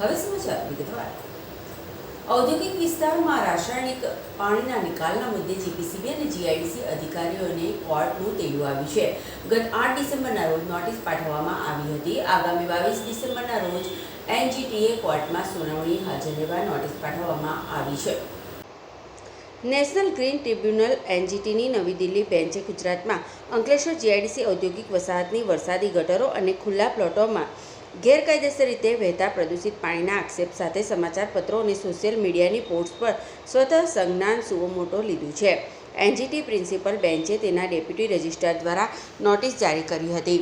હવે સમાચાર વિગતવાર. ઔદ્યોગિક વિસ્તારમાં રાસાયણિક પાણીના નિકાલના મુદ્દે જીપીસીબી અને જીઆઈડીસી અધિકારીઓને કોર્ટનું તેડું આવ્યું છે. ગત આઠ ડિસેમ્બરના રોજ નોટિસ પાઠવવામાં આવી હતી. આગામી બાવીસ ડિસેમ્બરના રોજ એનજીટીએ કોર્ટમાં સુનાવણી હાજર રહેવા નોટિસ પાઠવવામાં આવી છે. નેશનલ ગ્રીન ટ્રિબ્યુનલ એનજીટીની નવી દિલ્હી બેન્ચે ગુજરાતમાં અંકલેશ્વર જીઆઈડીસી ઔદ્યોગિક વસાહતની વરસાદી ગટરો અને ખુલ્લા પ્લોટોમાં ગેરકાયદેસર રીતે વહેતા પ્રદૂષિત પાણીના આક્ષેપ સાથે સમાચારપત્રો અને સોશિયલ મીડિયાની પોસ્ટ પર સ્વતઃ સંજ્ઞાન સુઓમોટો લીધું છે. એનજીટી પ્રિન્સિપલ બેન્ચે તેના ડેપ્યુટી રજિસ્ટ્રાર દ્વારા નોટિસ જારી કરી હતી.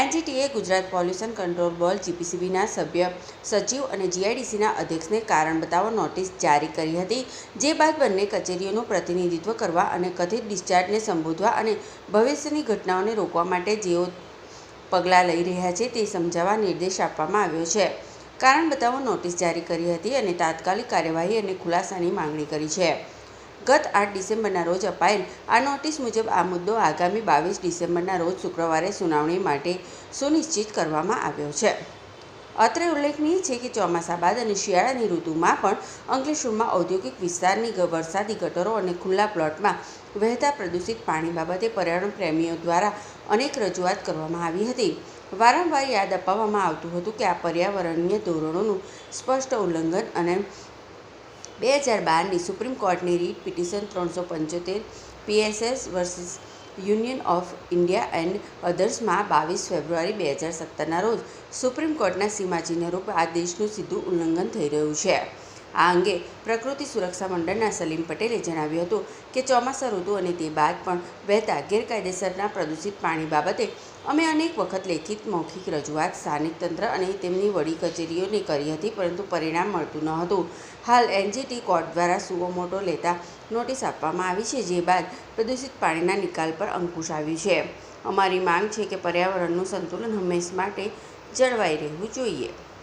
એનજીટીએ ગુજરાત પોલ્યુશન કંટ્રોલ બોર્ડ જીપીસીબીના સભ્ય, સચિવ અને જીઆઈડીસીના અધ્યક્ષને કારણ બતાવો નોટિસ જારી કરી હતી, જે બાદ બંને કચેરીઓનું પ્રતિનિધિત્વ કરવા અને કથિત ડિસ્ચાર્જને સંબોધવા અને ભવિષ્યની ઘટનાઓને રોકવા માટે જેઓ પગલાં લઈ રહ્યા છે તે સમજાવવા નિર્દેશ આપવામાં આવ્યો છે. કારણ બતાવો, નોટિસ જારી કરી હતી અને તાત્કાલિક કાર્યવાહી અને ખુલાસાની માંગણી કરી છે. ગત આઠ ડિસેમ્બરના રોજ અપાયેલ આ નોટિસ મુજબ આ મુદ્દો આગામી બાવીસ ડિસેમ્બરના રોજ શુક્રવારે સુનાવણી માટે સુનિશ્ચિત કરવામાં આવ્યો છે. અત્રે ઉલ્લેખનીય છે કે ચોમાસા બાદ અને શિયાળાની ઋતુમાં પણ અંકલેશ્વરમાં ઔદ્યોગિક વિસ્તારની વરસાદી ગટરો અને ખુલ્લા પ્લોટમાં વહેતા પ્રદૂષિત પાણી બાબતે પર્યાવરણ પ્રેમીઓ દ્વારા અનેક રજૂઆત કરવામાં આવી હતી. વારંવાર યાદ અપાવવામાં આવતું હતું કે આ પર્યાવરણીય ધોરણોનું સ્પષ્ટ ઉલ્લંઘન અને બે હજાર બારની સુપ્રીમ કોર્ટની રીટ પિટિશન ત્રણસો પંચોતેર PSS versus union of India and અધર્સમાં બાવીસ ફેબ્રુઆરી બે હજાર સત્તરના રોજ સુપ્રીમ કોર્ટના સીમાચિહ્ન આ દેશનું સીધું ઉલ્લંઘન થઈ રહ્યું છે. આ અંગે પ્રકૃતિ સુરક્ષા મંડળના સલીમ પટેલે જણાવ્યું હતું કે ચોમાસા ઋતુ અને તે બાદ પણ વહેતા ગેરકાયદેસરના પ્રદૂષિત પાણી બાબતે અમે અનેક વખત લેખિત મૌખિક રજૂઆત સ્થાનિક તંત્ર અને તેમની વડી કચેરીઓને કરી હતી પરંતુ પરિણામ મળતું ન હતું. હાલ એનજીટી કોર્ટ દ્વારા સુઓ મોટો લેતા નોટિસ આપવામાં આવી છે, જે બાદ પ્રદૂષિત પાણીના નિકાલ પર અંકુશ આવ્યું છે. અમારી માંગ છે કે પર્યાવરણનું સંતુલન હંમેશ માટે જળવાઈ રહેવું જોઈએ.